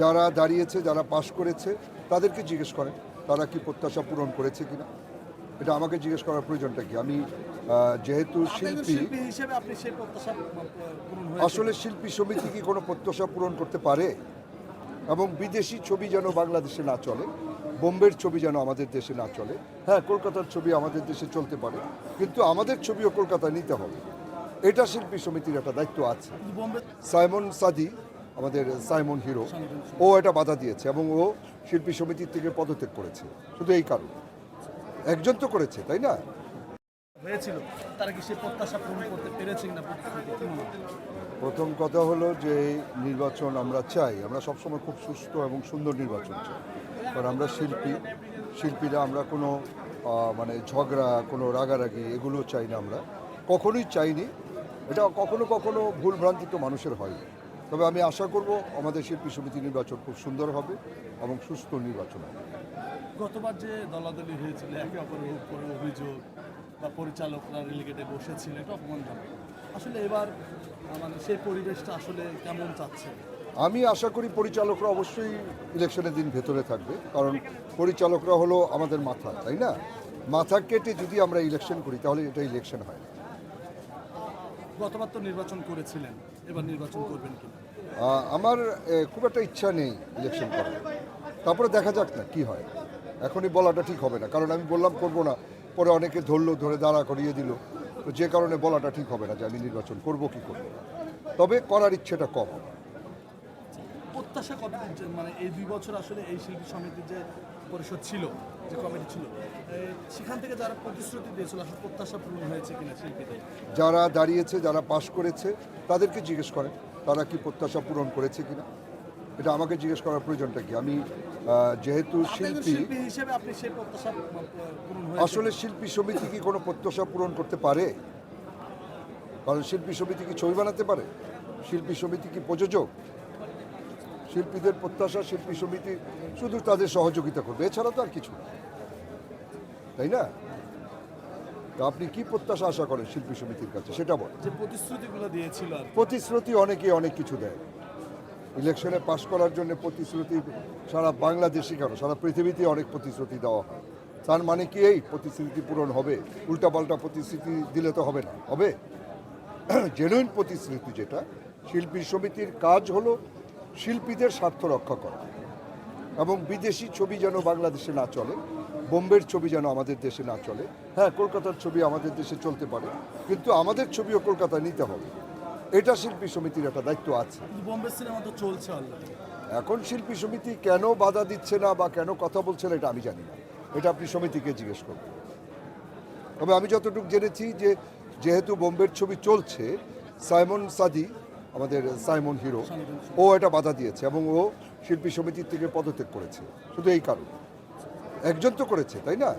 যারা দাঁড়িয়েছে যারা পাশ করেছে তাদেরকে জিজ্ঞেস করেন তারা কি প্রত্যাশা পূরণ করেছে কিনা? এটা আমাকে জিজ্ঞেস করার প্রয়োজনটা কি? আমি যেহেতু শিল্পী আসলে শিল্পী সমিতি কি কোনো প্রত্যাশা পূরণ করতে পারে? এবং বিদেশি ছবি যেন বাংলাদেশে না চলে বোম্বের ছবি যেন আমাদের দেশে না চলে হ্যাঁ কলকাতার ছবি আমাদের দেশে চলতে পারে কিন্তু আমাদের ছবিও কলকাতায় নিতে হবে। এটা শিল্পী সমিতির একটা দায়িত্ব আছে। সাইমন সাদি আমাদের সাইমন হিরো ও এটা বাধা দিয়েছে এবং ও শিল্পী সমিতির থেকে পদত্যাগ করেছে। শুধু এই কারণ। একজন তো করেছে তাই না? হয়েছিল। তারা কি প্রত্যাশা পূরণ করতে পেরেছে হয়? প্রথম কথা হলো যে নির্বাচন আমরা চাই। আমরা সবসময় খুব সুস্থ এবং সুন্দর নির্বাচন চাই। কারণ আমরা শিল্পী। শিল্পীরা আমরা কোনো মানে ঝগড়া কোনো রাগারাগি এগুলো চাই না আমরা। কখনোই চাইনি। এটা কখনো কখনো ভুল ভ্রান্তি তো মানুষের হয় তবে আমি আশা করব আমাদের শিল্পী সমিতি নির্বাচন খুব সুন্দর হবে এবং সুস্থ নির্বাচন হবে। গতবার যে দলাদলি হয়েছিল একে অপরের উপরে অভিযোগ বা পরিচালকরা রিলিগেটে বসেছিল এটা অপমানজনক আসলে এবার মানে সেই পরিবেশটা আসলে কেমন চাচ্ছে? আমি আশা করি পরিচালকরা অবশ্যই ইলেকশনের দিন ভেতরে থাকবে কারণ পরিচালকরা হলো আমাদের মাথা তাই না? মাথা কেটে যদি আমরা ইলেকশন করি তাহলে এটা ইলেকশন হয় গতবার তো নির্বাচন করেছিলেন। এবার নির্বাচন করবেন কি? আহ, আমার খুব একটা ইচ্ছা নেই ইলেকশন করার। তারপরে দেখা যাক না কি হয়। এখনই বলাটা ঠিক হবে না কারণ আমি বললাম করব না। পরে অনেকে ধরলো ধরে দাঁড়া করিয়ে দিল। তো যে কারণে বলাটা ঠিক হবে না যে আমি নির্বাচন করব কি করব তবে করার ইচ্ছেটা কম আমার। প্রত্যাশা যে- মানে এই দুই বছর আসলে এই শিল্পী সমিতির যে পরিষদ ছিল যে কমিটি ছিল সেখান থেকে যারা প্রতিশ্রুতি দিয়েছিল আসলে প্রত্যাশা পূরণ হয়েছে কিনা শিল্পীদের? যারা দাঁড়িয়েছে যারা পাশ করেছে তাদেরকে জিজ্ঞেস করেন তারা কি প্রত্যাশা পূরণ করেছে কিনা? এটা আমাকে জিজ্ঞেস করার প্রয়োজনটা কি? আমি যেহেতু শিল্পী আসলে শিল্পী সমিতি কি কোনো প্রত্যাশা পূরণ করতে পারে? কারণ শিল্পী সমিতি কি ছবি বানাতে পারে? শিল্পী সমিতি কি প্রযোজক? শিল্পীদের প্রত্যাশা শিল্পী সমিতি শুধু তাদের সহযোগিতা করবে এছাড়া তো আর কিছু তাই না? তো আপনি কি প্রত্যাশা আশা করেন শিল্পী সমিতির কাছে? সেটা বল যে প্রতিশ্রুতিগুলো দিয়েছিল প্রতিশ্রুতি অনেকে অনেক কিছু দেয়। ইলেকশনে পাশ করার জন্য প্রতিশ্রুতি সারা বাংলাদেশে কেন? সারা পৃথিবীতে অনেক প্রতিশ্রুতি দেওয়া হয়। তার মানে কি এই প্রতিশ্রুতি পূরণ হবে? উল্টাপাল্টা প্রতিশ্রুতি দিলে তো হবে না। হবে? জেনুইন প্রতিশ্রুতি যেটা শিল্পী সমিতির কাজ হলো শিল্পীদের স্বার্থ রক্ষা করা। এবং বিদেশি ছবি যেন বাংলাদেশে না চলে বোম্বের ছবি যেন আমাদের দেশে না চলে। হ্যাঁ কলকাতার ছবি আমাদের দেশে চলতে পারে কিন্তু আমাদের ছবিও কলকাতায় নিতে হবে। এটা শিল্পী সমিতির একটা দায়িত্ব আছে। বোম্বে সিনেমা তো চলছে এখন শিল্পী সমিতি কেন বাধা দিচ্ছে না বা কেন কথা বলছে না এটা আমি জানি না। এটা আপনি সমিতিকে জিজ্ঞেস করবেন। তবে আমি যতটুকু জেনেছি যে যেহেতু বোম্বের ছবি চলছে সাইমন সাদি আমাদের সাইমন হিরো। ও এটা বাধা দিয়েছে এবং ও শিল্পী সমিতির থেকে পদত্যাগ করেছে শুধু এই কারণ। একজন তো করেছে তাই না?